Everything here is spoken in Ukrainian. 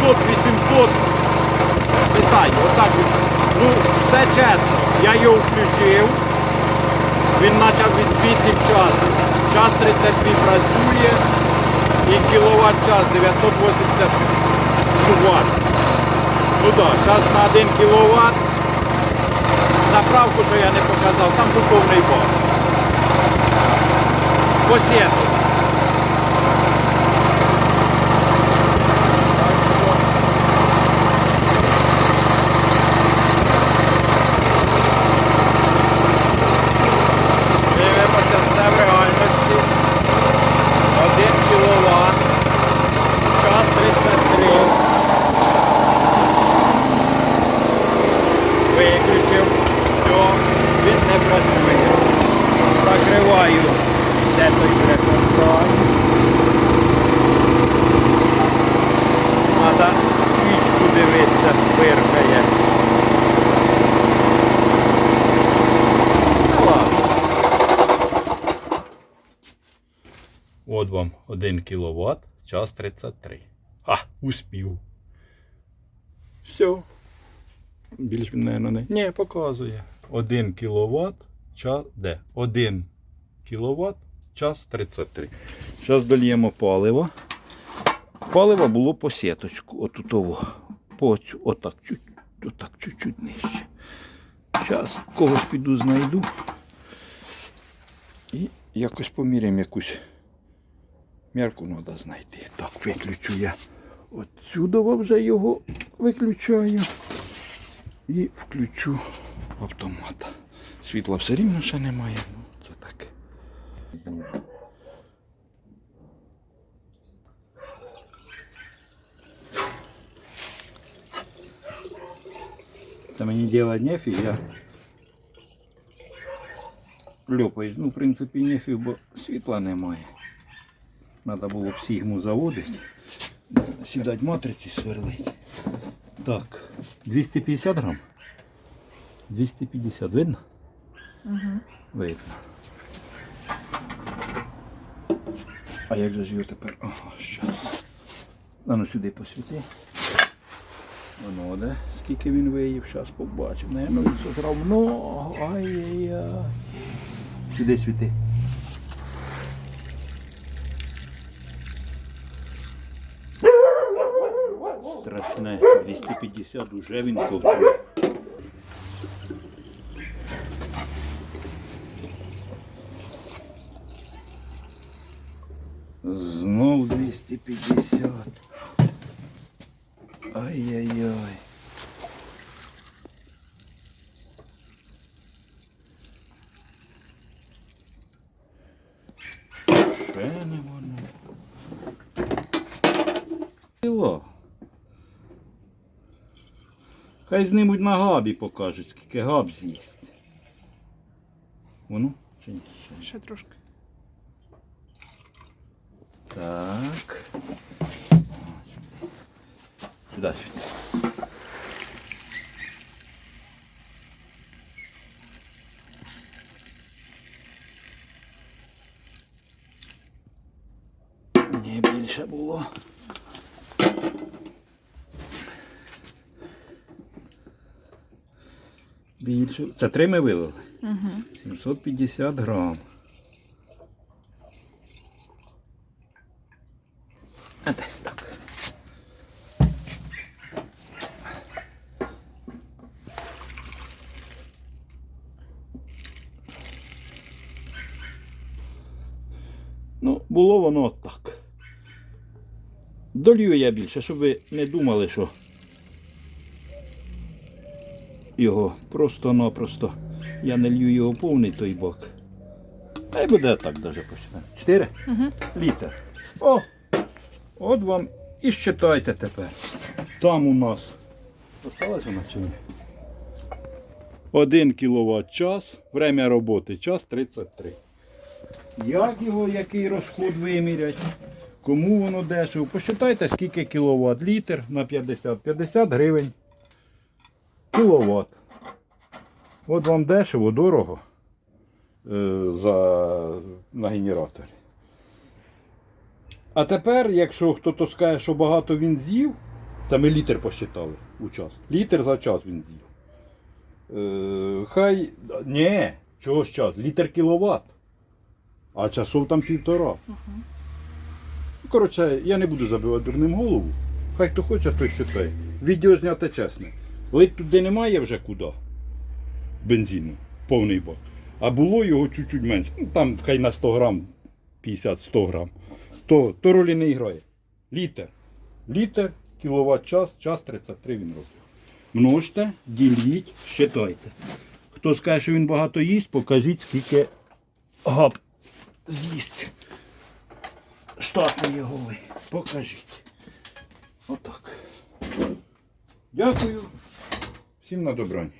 700, 800. Питання, отак. от. Ну, все чесно. Я його включив. Він почав відбитий час. Час 32 працює і кіловат час 980 Вт. Ну так, час на 1 кВт. Заправку, що я не показав, там був повний бак. Посєдку. Дивимося все в реальності. 1 кВт. Час 33. Виключив. Все, він не працює. Закриваю. Де той буде контроль. Треба свічку дивитися, пиркає. Ну ладно. От вам 1 кВт, час 33. А, успів. Все. Більш він, наверное, не. Ні, показує. 1 кВт, час де? 1 кВт, час 33. Зараз дольємо паливо. Паливо було по сіточку. Отут того. По цю, отак, чуть, отак, чуть-чуть нижче. Зараз когось піду знайду. І якось поміряємо якусь мірку треба знайти. Так, виключу я. Отсюди вже його виключаю. І включу автомат. Світла все рівно ще немає. Ну, це таке. Це мені делать нефіг, я льопаюсь. Ну, в принципі, нефіг, бо світла немає. Треба було б сігму заводити. Сідати матриці сверлить. Так, 250 грам. 250, видно? Угу. Видно. А як же ж його тепер? Ага, щас. А ну сюди посвіти. Воно де, скільки він виїв, зараз побачимо. Наверно, він сожрав много. Ай-яй-яй. Сюди світи. Страшне. 250 уже він ковтує. Знов 250. Ай-яй-яй. Ще не воно. Діло. Хай знімуть на габі покажуть, скільки габ з'їсть. Воно чи ні? Ще. Ще трошки. Так. Сюди, сюди. Ні, більше було. Більше. Це три ми вилили? Угу. 750 грам. А десь так. Ну, було воно так. Долью я більше, щоб ви не думали, що його просто-напросто я не лью його повний той бак. Та й буде так даже почнемо. Чотири? Угу. літр. О! От вам і считайте тепер. Там у нас. Осталась вона чи ні? 1 кВт час, время роботи час 33. як його, який розход вимірять, кому воно дешево. Посчитайте, скільки кіловат літр на 50. 50 гривень кіловат. От вам дешево, дорого е, за, на генераторі. А тепер, якщо хтось скаже, що багато він з'їв, це ми літр посчитали у час. Літр за час він з'їв. Е, хай. Ні, чого ж час? Літр кіловат. А часов там півтора. Коротше, я не буду забивати дурним голову. Хай хто хоче, той считає. Відео зняте чесне. Лить туди немає вже куди. Бензину, повний бак. А було його чуть-чуть менше. Ну там хай на 100 грам, 50-100 грам. То, то ролі не грає. Літр. Літр, кіловат час, час 33 він робить. Множте, діліть, считайте. Хто скаже, що він багато їсть, покажіть, скільки гап з'їсть. Штатної голови. Покажіть. Отак. Дякую. Всім на добраніч.